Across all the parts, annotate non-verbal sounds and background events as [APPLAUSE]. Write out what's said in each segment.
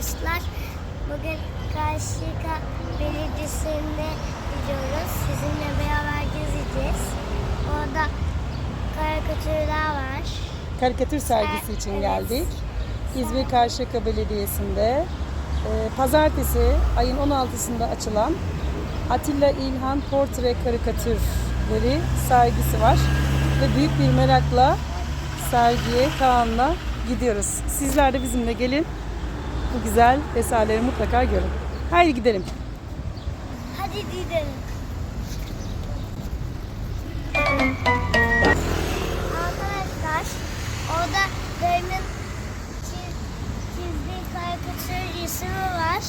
arkadaşlar. Bugün Karşıyaka Belediyesi'ne gidiyoruz. Sizinle beraber gezeceğiz. Orada karikatürler var. Karikatür sergisi için Evet. geldik. İzmir Karşıyaka Belediyesi'nde e, pazartesi ayın 16'sında açılan Atilla İlhan Portre Karikatürleri sergisi var. Ve büyük bir merakla sergiye Kaan'la gidiyoruz. Sizler de bizimle gelin. Bu güzel eserleri mutlaka görün. Haydi gidelim. Hadi gidelim. Arkadaşlar orada çiz, çizdiği karikatür resmi var.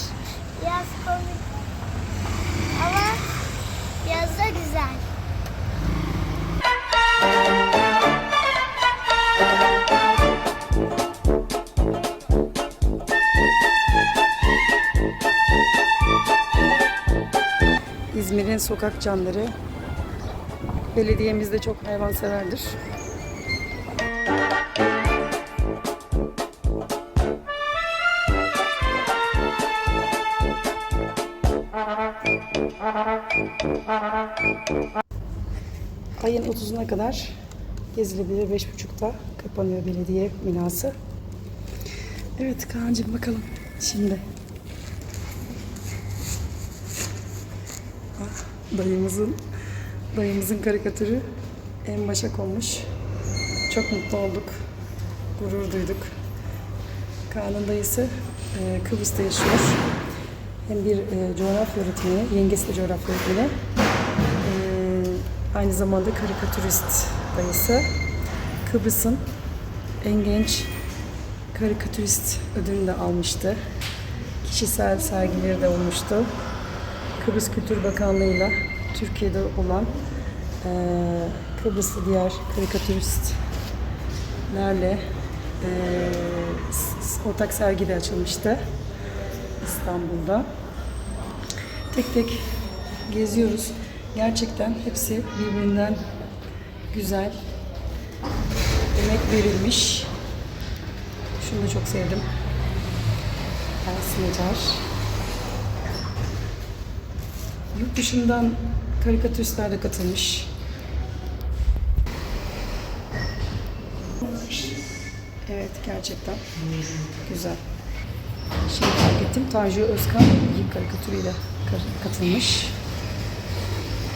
Biraz komik İzmir'in sokak canları. Belediyemiz de çok hayvanseverdir. Ayın 30'una kadar gezilebilir. 5.30'da kapanıyor belediye binası. Evet Kaan'cığım bakalım şimdi. Dayımızın dayımızın karikatürü en başa konmuş. Çok mutlu olduk. Gurur duyduk. Kaan'ın dayısı e, Kıbrıs'ta yaşıyor. Hem bir e, coğrafya öğretmeni, yengesi de coğrafya öğretmeni. E, aynı zamanda karikatürist dayısı. Kıbrıs'ın en genç karikatürist ödülünü de almıştı. Kişisel sergileri de olmuştu. Kıbrıs Kültür Bakanlığı'yla Türkiye'de olan eee Kıbrıslı diğer karikatüristlerle s- ortak sergi açılmıştı İstanbul'da. Tek tek geziyoruz. Gerçekten hepsi birbirinden güzel. Emek verilmiş. Şunu da çok sevdim. Ersin Acar. Yurt dışından karikatüristler de katılmış. Evet gerçekten güzel. Şimdi fark ettim. Tanju Özkan ilk karikatürüyle kar- katılmış.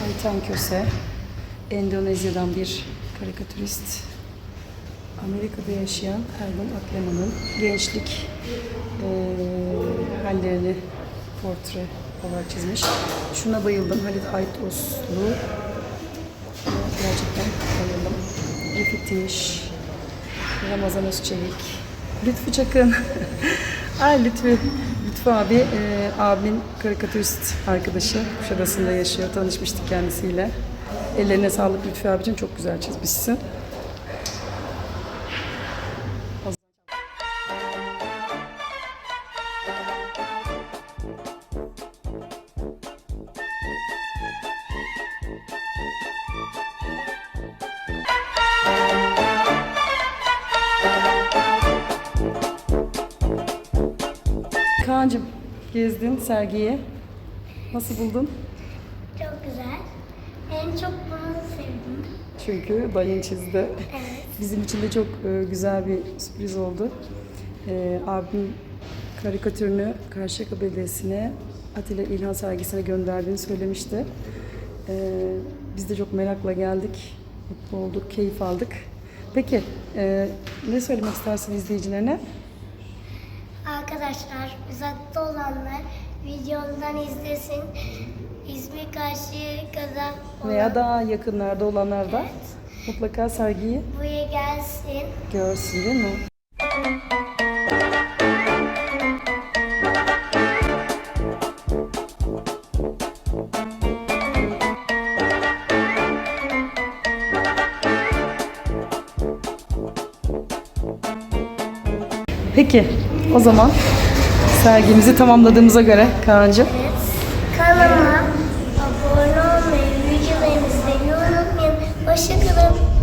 Ayten Köse, Endonezya'dan bir karikatürist. Amerika'da yaşayan Ergun Akleman'ın gençlik eee hallerini portre olarak çizmiş. Şuna bayıldım. Halit Aytoslu. Gerçekten bayıldım. Refik Timiş, Ramazan Özçelik, Lütfü Çakın. [LAUGHS] Ay Lütfü, Lütfü abi, eee abimin karikatürist arkadaşı. Kuşadası'nda yaşıyor. Tanışmıştık kendisiyle. Ellerine sağlık Lütfü abicim. Çok güzel çizmişsin. Kaan'cığım gezdin sergiyi. Nasıl buldun? Çok güzel. En çok bunu sevdim. Çünkü dayın çizdi. Evet. Bizim için de çok e, güzel bir sürpriz oldu. E, abim karikatürünü Karşıyaka Belediyesi'ne Atilla İlhan sergisine gönderdiğini söylemişti. E, biz de çok merakla geldik. Mutlu olduk, keyif aldık. Peki, e, ne söylemek istersin izleyicilerine? Arkadaşlar uzakta olanlar videomdan izlesin. İzmir Karşıyaka'da olan Veya daha yakınlarda olanlar da Evet. mutlaka sergiyi buraya gelsin. görsün değil mi? Peki, o zaman sergimizi tamamladığımıza göre Kaan'cığım Evet. Kanalıma abone olmayı, videolarımı izlemeyi unutmayın. Hoşçakalın.